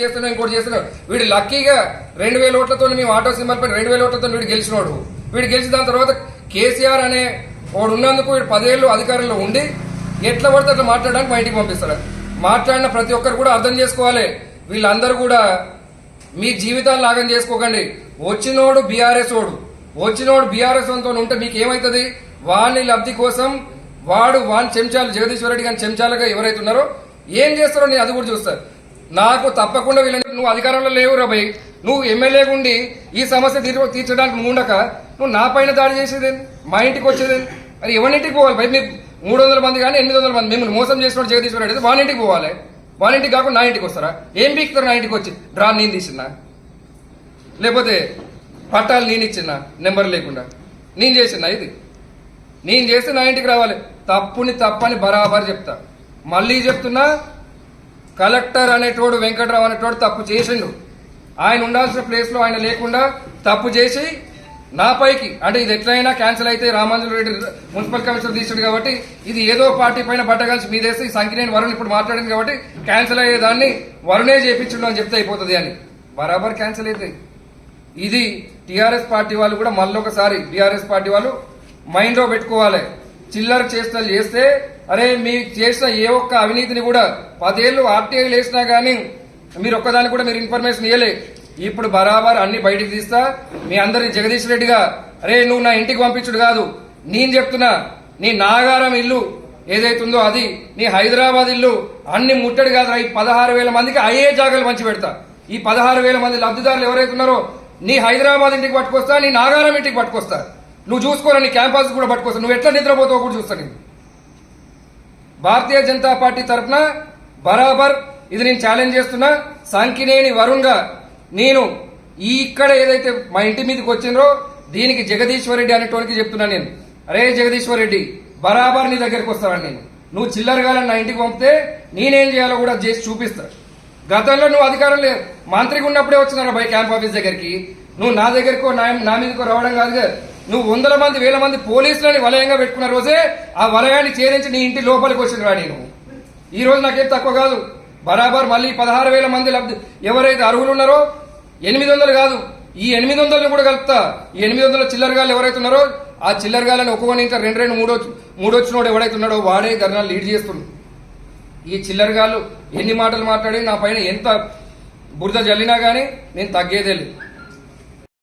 చేస్తున్నావు ఇంకోటి చేస్తున్నావు వీడు లక్కీగా రెండు వేల ఓట్లతో మేము ఆటో సింబల్ పైన రెండు వేల ఓట్లతో వీడు గెలిచినోడు. వీడు గెలిచిన దాని తర్వాత కేసీఆర్ అనే వాడు ఉన్నందుకు వీడు పదేళ్ళు అధికారంలో ఉండి ఎట్లా పడితే అట్లా మాట్లాడడానికి మా ఇంటికి పంపిస్తాడు. మాట్లాడిన ప్రతి ఒక్కరు కూడా అర్థం చేసుకోవాలి. వీళ్ళందరూ కూడా మీ జీవితాలు లాగం చేసుకోకండి. వచ్చినోడు బీఆర్ఎస్ ఓడు వచ్చినోడు బీఆర్ఎస్తో ఉంటే మీకు ఏమవుతుంది వాని లబ్ధి కోసం వాడు వాని చెంచాలు జగదీశ్వర రెడ్డి కానీ చెంచాలుగా ఎవరైతే ఉన్నారో ఏం చేస్తారో నేను అది కూడా చూస్తాను నాకు తప్పకుండా వీళ్ళని నువ్వు అధికారంలో లేవు రాబోయ్ నువ్వు ఎమ్మెల్యే ఉండి ఈ సమస్య తీర్చ తీర్చడానికి ఉండక నువ్వు నా పైన దాడి చేసేదేంది మా ఇంటికి వచ్చేదేంది మరి ఎవరింటికి పోవాలి బయట మీరు మూడు వందల మంది కానీ ఎనిమిది వందల మంది మిమ్మల్ని మోసం చేసిన జగదీశ్వర రెడ్డి అయితే వాళ్ళ ఇంటికి పోవాలి. వాళ్ళ ఇంటికి కాకుండా నా ఇంటికి వస్తారా? ఏం బీక్తారు నా ఇంటికి వచ్చి? డ్రా నేను తీసినా లేకపోతే పట్టాలు నేను ఇచ్చిన నెంబర్ లేకుండా. నేను చేసిన ఇది? నేను చేస్తే నా ఇంటికి రావాలి. తప్పుని తప్పని బరాబర్ చెప్తా. మళ్ళీ చెప్తున్నా కలెక్టర్ అనేటోడు వెంకట్రావు అనేటోడు తప్పు చేసిండు. ఆయన ఉండాల్సిన ప్లేస్లో ఆయన లేకుండా తప్పు చేసి నాపైకి అంటే ఇది ఎట్లయినా క్యాన్సిల్ అయితే రామాంజుల రెడ్డి మున్సిపల్ కమిషనర్ తీసాడు కాబట్టి ఇది ఏదో పార్టీ పైన బట్టగలిసి మీదేస్తే ఈ సంఖ్యనేని వరుణ్ ఇప్పుడు మాట్లాడింది కాబట్టి క్యాన్సిల్ అయ్యేదాన్ని వరుణే చేపించడం అని చెప్తే అయిపోతుంది అని. బరాబర్ క్యాన్సిల్ అవుతాయి ఇది టీఆర్ఎస్ పార్టీ వాళ్ళు కూడా మళ్ళొకసారి టీఆర్ఎస్ పార్టీ వాళ్ళు మైండ్లో పెట్టుకోవాలి. చిల్లర చేష్టలు చేస్తే అరే మీ చేసిన ఏ ఒక్క అవినీతిని కూడా పదేళ్ళు ఆర్టీఐ వేసినా కానీ మీరు ఒక్కదాన్ని కూడా మీరు ఇన్ఫర్మేషన్ ఇవ్వలే ఇప్పుడు బరాబర్ అన్ని బయటికి తీస్తా. మీ అందరి జగదీష్ రెడ్డిగా అరే నువ్వు నా ఇంటికి పంపించుడు కాదు. నేను చెప్తున్నా నీ నాగారం ఇల్లు ఏదైతుందో అది నీ హైదరాబాద్ ఇల్లు అన్ని ముట్టడి కాదు ఈ పదహారు వేల మందికి అయ్యే జాగాలు మంచి పెడతా. ఈ పదహారు వేల మంది లబ్ధిదారులు ఎవరైతే ఉన్నారో నీ హైదరాబాద్ ఇంటికి పట్టుకొస్తా నీ నాగారం ఇంటికి పట్టుకొస్తా. నువ్వు చూసుకోరని క్యాంపస్ కూడా పట్టుకొస్తా. నువ్వు ఎట్లా నిద్రపోతావు కూడా చూస్తాను నేను. భారతీయ జనతా పార్టీ తరఫున బరాబర్ ఇది నేను ఛాలెంజ్ చేస్తున్నా. సంకినేని వరుణ్గా నేను ఈ ఇక్కడ ఏదైతే మా ఇంటి మీదకి వచ్చిందో దీనికి జగదీశ్వర్ రెడ్డి అనేటోనికి చెప్తున్నా నేను. అరే జగదీశ్వర్ రెడ్డి బరాబర్ నీ దగ్గరికి వస్తానని నేను? నువ్వు చిల్లరగాలని నా ఇంటికి పంపితే నేనేం చేయాలో కూడా చేసి చూపిస్తా. గతంలో నువ్వు అధికారం లేదు. మంత్రిగా ఉన్నప్పుడే వచ్చినారా బై క్యాంప్ ఆఫీస్ దగ్గరికి? నువ్వు నా దగ్గరకో నా నా మీదకో రావడం కాదుగా. నువ్వు వందల మంది వేల మంది పోలీసులని వలయంగా పెట్టుకున్న రోజే ఆ వలయాన్ని ఛేదించి నీ ఇంటి లోపలికి వచ్చిన రా నేను. ఈ రోజు నాకేం తక్కువ కాదు. బరాబర్ మళ్ళీ పదహారు వేల మంది లబ్ధి ఎవరైతే అర్హులు ఉన్నారో ఎనిమిది వందలు కాదు. ఈ ఎనిమిది వందలను కూడా కలుపుతా. ఈ ఎనిమిది వందల చిల్లరగాళ్ళు ఎవరైతే ఉన్నారో ఆ చిల్లరగాళ్ళని ఒక్కొక్కని ఇంకా రెండు రెండు మూడో మూడొచ్చినోడు ఎవడైతే ఉన్నాడో వాడే ధర్నాలు లీడ్ చేస్తుంది ఈ చిల్లరగాళ్ళు ఎన్ని మాటలు మాట్లాడి నా పైన ఎంత బురద జల్లినా కానీ నేను తగ్గేదే లేదు.